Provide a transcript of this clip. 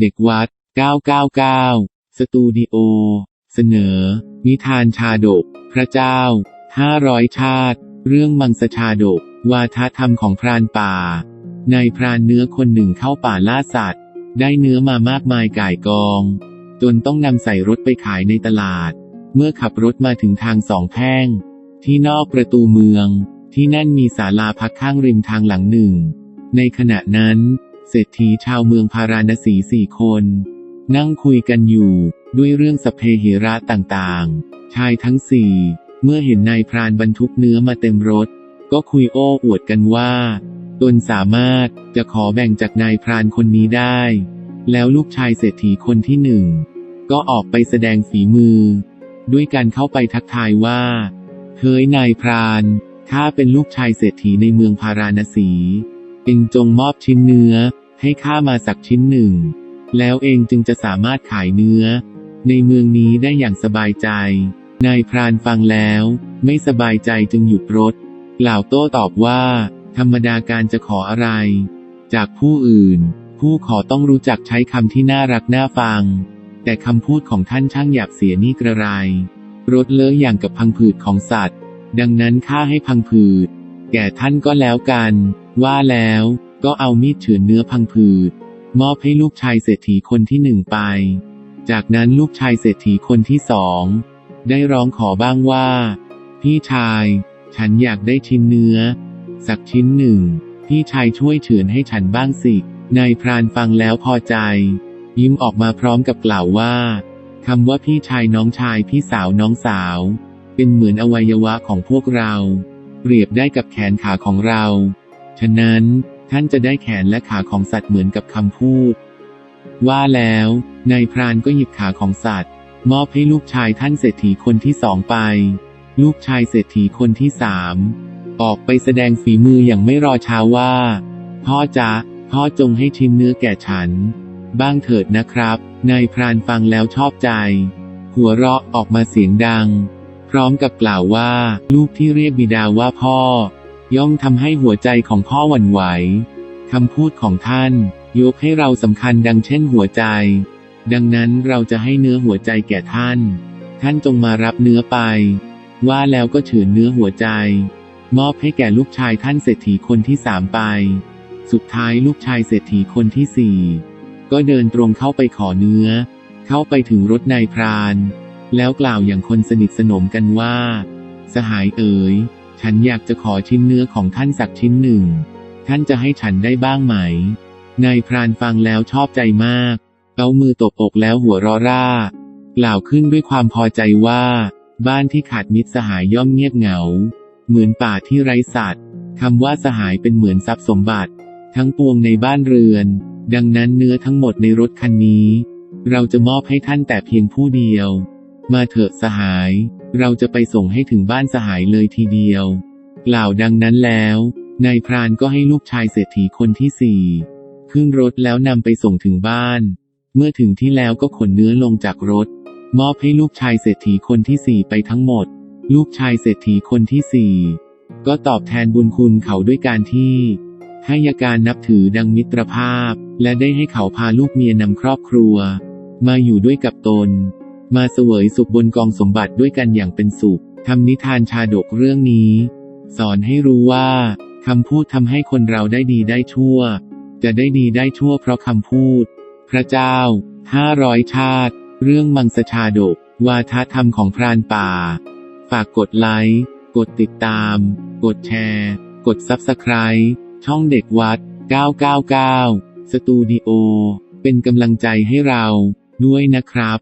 เด็กวัด 999 สตูดิโอ เสนอ นิทานชาดก พระเจ้า 500 ชาติ เรื่องมังสชาดก วาทธรรมของพรานป่า นายพรานเนื้อคนหนึ่งเข้าป่าล่าสัตว์ ได้เนื้อมามากมายก่ายกอง จนต้องนำใส่รถไปขายในตลาด เมื่อขับรถมาถึงทางสองแพร่ง ที่นอกประตูเมือง ที่นั่นมีศาลาพักข้างริมทางหลังหนึ่ง ในขณะนั้น เศรษฐีชาวเมืองพาราณสีสี่คน นั่งคุยกันอยู่ ด้วยเรื่องสเพเหระต่างๆ ชายทั้งสี่ เมื่อเห็นนายพรานบรรทุกเนื้อมาเต็มรถ ก็คุยโอ้อวดกันว่า ตนสามารถจะขอแบ่งจากนายพรานคนนี้ได้ แล้วลูกชายเศรษฐีคนที่หนึ่ง ก็ออกไปแสดงฝีมือ ด้วยการเข้าไปทักทายว่าเฮ้ยนายพรานข้าเป็นลูกชายเศรษฐีในเมืองพาราณสี เองจงมอบชิ้นเนื้อ ให้ข้ามาสักชิ้นหนึ่ง แล้วเองจึงจะสามารถขายเนื้อ ในเมืองนี้ได้อย่างสบายใจ นายพรานฟังแล้ว ไม่สบายใจจึงหยุดรถ กล่าวโต้ตอบว่า ธรรมดาการจะขออะไร จากผู้อื่น ผู้ขอต้องรู้จักใช้คำที่น่ารักน่าฟัง แต่คำพูดของท่านช่างหยาบเสียนี่กระไร รถเลอะอย่างกับพังผืดของสัตว์ ดังนั้นข้าให้พังผืด แก่ท่านก็แล้วกัน ว่าแล้วก็เอามีดเฉือนเนื้อพังผืด มอบให้ลูกชายเศรษฐีคนที่หนึ่งไป จากนั้นลูกชายเศรษฐีคนที่สองได้ร้องขอบ้างว่า พี่ชาย ฉันอยากได้ชิ้นเนื้อ สักชิ้นหนึ่ง พี่ชายช่วยเฉือนให้ฉันบ้างสิ นายพรานฟังแล้วพอใจ ยิ้มออกมาพร้อมกับกล่าวว่าคำว่าพี่ชายน้องชายพี่สาวน้องสาว เป็นเหมือนอวัยวะของพวกเรา เปรียบได้กับแขนขาของเรา ฉะนั้นท่านจะได้แขนและขาของสัตว์เหมือนกับคำพูด ว่าแล้วนายพรานก็หยิบขาของสัตว์ มอบให้ลูกชายท่านเศรษฐีคนที่สองไป ลูกชายเศรษฐีคนที่สามออกไปแสดงฝีมืออย่างไม่รอช้าว่า พ่อจ๊ะพ่อจงให้ชิ้นเนื้อแก่ฉัน บ้างเถิดนะครับนายพรานฟังแล้วชอบใจ หัวเราะออกมาเสียงดัง พร้อมกับกล่าวว่า ลูกที่เรียกบิดาว่าพ่อ ย่อมทำให้หัวใจของพ่อหวั่นไหวคำพูดของท่าน ยกให้เราสำคัญดังเช่นหัวใจ ดังนั้นเราจะให้เนื้อหัวใจแก่ท่าน ท่านจงมารับเนื้อไป ว่าแล้วก็เฉือนเนื้อหัวใจ มอบให้แก่ลูกชายท่านเศรษฐีคนที่สามไป สุดท้ายลูกชายเศรษฐีคนที่สี่ก็เดินตรงเข้าไปขอเนื้อ เข้าไปถึงรถนายพราน แล้วกล่าวอย่างคนสนิทสนมกันว่า สหายเอ๋ย ฉันอยากจะขอชิ้นเนื้อของท่านสักชิ้นหนึ่ง ท่านจะให้ฉันได้บ้างไหม นายพรานฟังแล้วชอบใจมาก เอามือตบอกแล้วหัวรอร่า กล่าวขึ้นด้วยความพอใจว่า บ้านที่ขาดมิตรสหายย่อมเงียบเหงา เหมือนป่าที่ไร้สัตว์คำว่าสหายเป็นเหมือนทรัพย์สมบัติ ทั้งปวงในบ้านเรือน ดังนั้นเนื้อทั้งหมดในรถคันนี้ เราจะมอบให้ท่านแต่เพียงผู้เดียว มาเถอะสหาย เราจะไปส่งให้ถึงบ้านสหายเลยทีเดียว กล่าวดังนั้นแล้วนายพรานก็ให้ลูกชายเศรษฐีคนที่สี่ขึ้นรถแล้วนำไปส่งถึงบ้าน เมื่อถึงที่แล้วก็ขนเนื้อลงจากรถ มอบให้ลูกชายเศรษฐีคนที่สี่ไปทั้งหมด ลูกชายเศรษฐีคนที่สี่ก็ตอบแทนบุญคุณเขาด้วยการที่ให้ยาการนับถือดังมิตรภาพ และได้ให้เขาพาลูกเมียนำครอบครัว มาอยู่ด้วยกับตน มาเสวยสุขบนกองสมบัติด้วยกันอย่างเป็นสุขทำนิทานชาดกเรื่องนี้ สอนให้รู้ว่าคำพูดทำให้คนเราได้ดีได้ชั่ว จะได้ดีได้ชั่วเพราะคำพูด พระเจ้าห้าร้อยชาติ เรื่องมังสชาดก วาทธรรมของพรานป่า ฝากกดไลค์กดติดตาม กดแชร์ กดซับสไคร b ์ช่องเด็กวัด 999 สตูดิโอ เป็นกำลังใจให้เราด้วยนะครับ